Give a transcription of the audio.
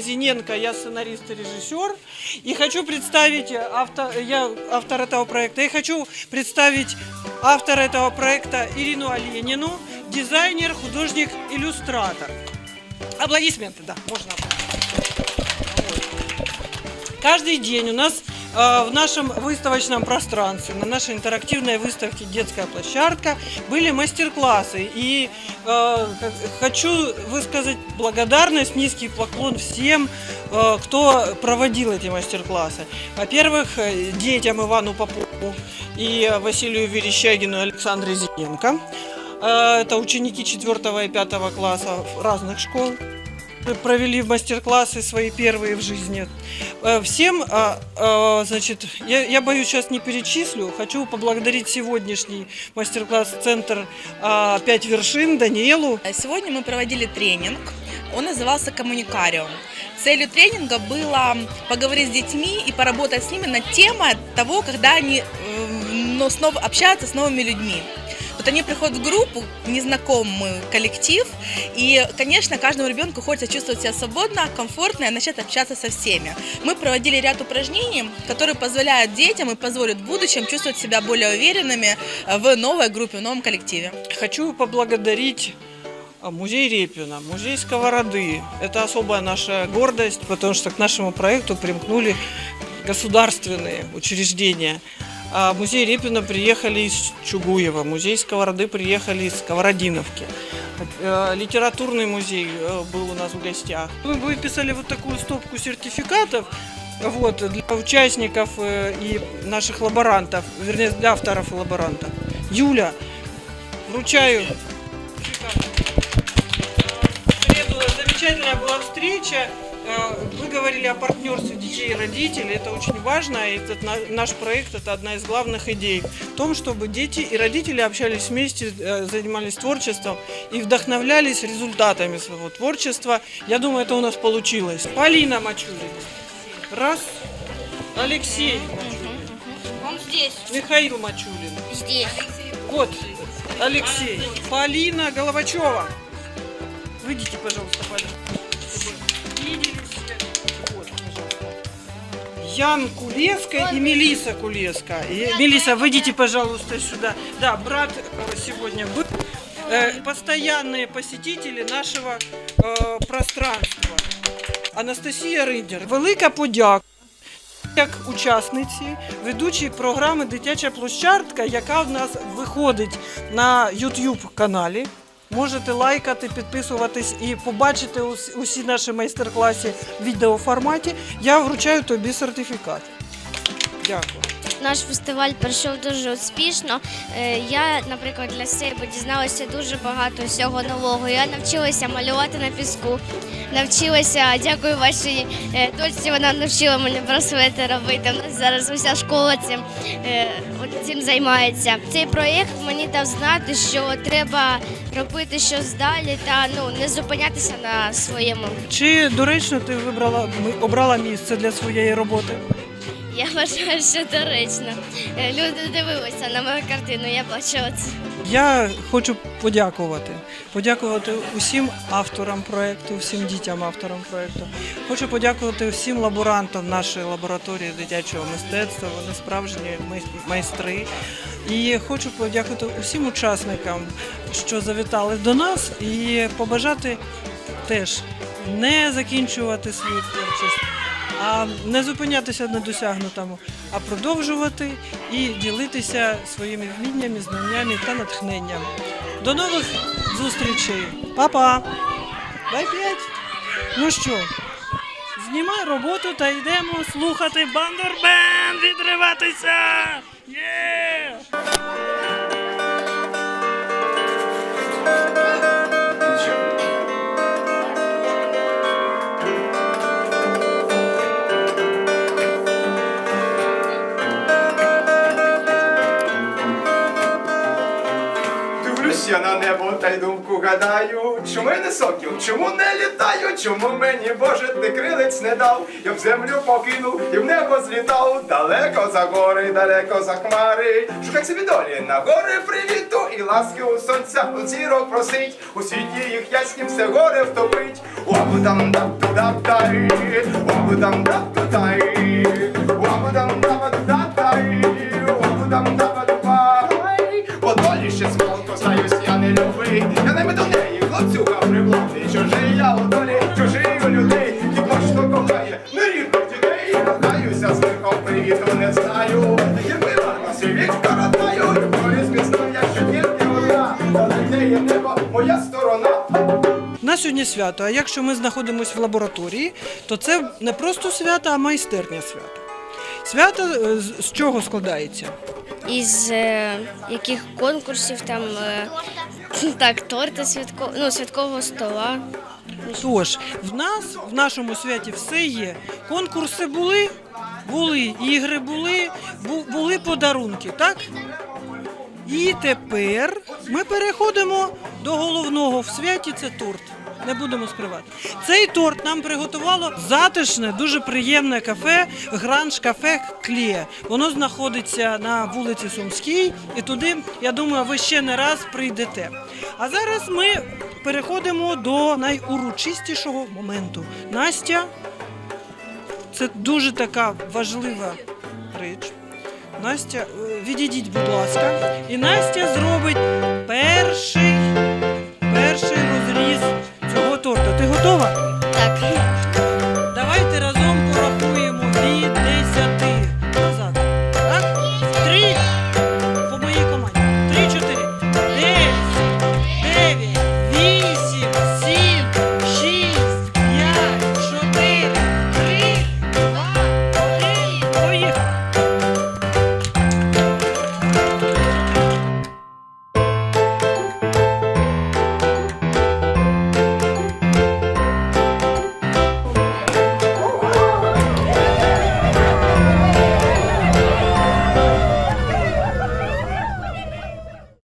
Полина Зиненко, я сценарист и режиссер. И хочу представить автор, я автор этого проекта. И хочу представить автора этого проекта Ирину Оленину, дизайнер, художник, иллюстратор. Аплодисменты, да, можно. Каждый день у нас э, в нашем выставочном пространстве, на нашей интерактивной выставке «Детская площадка» были мастер-классы. И э, хочу высказать благодарность, низкий поклон всем, э, кто проводил эти мастер-классы. Во-первых, э, детям Ивану Попову и Василию Верещагину и Александре Зиненко. Э, Это ученики 4 и 5 класса разных школ провели мастер-классы свои первые в жизни. Э, Всем, а, а, значит, я, я боюсь, сейчас не перечислю. Хочу поблагодарить сегодняшний мастер-класс «Центр а, «Пять вершин» Даниэлу. Сегодня мы проводили тренинг. Он назывался «Коммуникариум». Целью тренинга было поговорить с детьми и поработать с ними над темой того, когда они э, но снова общаются с новыми людьми. Вот они приходят в группу, незнакомый коллектив, и, конечно, каждому ребенку хочется чувствовать себя свободно, комфортно и начать общаться со всеми. Мы проводили ряд упражнений, которые позволяют детям и позволят в будущем чувствовать себя более уверенными э, в новой группе, в новом коллективе. Хочу поблагодарить а, музей Репина, музей Сковороды. Это особая наша гордость, потому что к нашему проекту примкнули государственные учреждения. А музей Репина приехали из Чугуева, музей Сковороды приехали из Сковородиновки. Э, Литературный музей э, был у нас в гостях. Мы выписали вот такую стопку сертификатов вот, для участников э, и наших лаборантов, вернее, для авторов и лаборантов. Юля, вручаю. В среду замечательная была встреча. Э, Вы говорили о партнерстве детей и родителей. Это очень важно. И этот на- наш проект – это одна из главных идей. В том, чтобы дети и родители общались вместе, э, занимались творчеством и вдохновлялись результатами своего творчества. Я думаю, это у нас получилось. Полина Мачулина. Раз. Алексей Мачулин. Он здесь. Михаил Мачулин. Здесь. Вот, Алексей. Полина Головачева. Выйдите, пожалуйста, Полина. Ян Кулеска и Мелиса Кулеска. И, Мелиса, выйдите, пожалуйста, сюда. Да, брат э, сегодня был. Э, постоянные посетители нашего э, пространства. Анастасія Ридер. Велика подяка. Як учасниці ведучої програми Дитяча площадка, яка в нас виходить на YouTube каналі. Можете лайкати, підписуватись і побачити ус- усі наші майстер-класи в відеоформаті. Я вручаю тобі сертифікат. Дякую. Наш фестиваль пройшов дуже успішно. Е, Я, наприклад, для себе дізналася дуже багато всього нового. Я навчилася малювати на піску. Навчилася, дякую вашій е, дочці, вона навчила мене браслети робити. У нас зараз уся школа цим, е, цим займається. Цей проєкт мені дав знати, що треба робити щось далі та ну не зупинятися на своєму. Чи доречно ти вибрала обрала місце для своєї роботи? Я вважаю, що доречно. Е, Люди дивилися на мою картину, я бачила це. Я хочу подякувати. Подякувати усім авторам проєкту, всім дітям авторам проєкту. Хочу подякувати всім лаборантам нашої лабораторії дитячого мистецтва. Вони справжні май- майстри. І хочу подякувати усім учасникам, що завітали до нас, і побажати теж не закінчувати свою творчість, а не зупинятися на досягнутому, а продовжувати і ділитися своїми вміннями, знаннями та натхненням. До нових зустрічей. Па-па! Дай п'ять. Ну що, знімай роботу та йдемо слухати бандурбен, відриватися! Є! Дивлюсь, я на небо та й думку гадаю. Чому я не сокіл? Чому не літаю? Чому мені Боже ти крилець не дав? Я в землю покинув і в небо злітав. Далеко за гори, далеко за хмари. Шукай собі долі на гори привіту і ласки у сонця у зірок просить. У світі їх яснім все горе втопить. Лабудам дап тудап дай, лабудам дап тудай, лабудам дап з лихом, привіту не знаю. Якби на коротаю, любові одна. Далеке є небо, моя сторона. На сьогодні свято. А якщо ми знаходимося в лабораторії, то це не просто свято, а майстерня свята. Свято е, з- з чого складається? Із е, яких конкурсів там е, так, торти святко, ну, святкового стола. Тож, в нас в нашому святі все є. Конкурси були, були, ігри були, були подарунки, так? І тепер ми переходимо до головного в святі це торт. Не будемо скривати. Цей торт нам приготувало затишне, дуже приємне кафе Гранж кафе Клє. Воно знаходиться на вулиці Сумській, і туди, я думаю, ви ще не раз прийдете. А зараз ми переходимо до найурочистішого моменту. Настя, це дуже така важлива річ. Настя, е, відійдіть, будь ласка. І Настя зробить перший,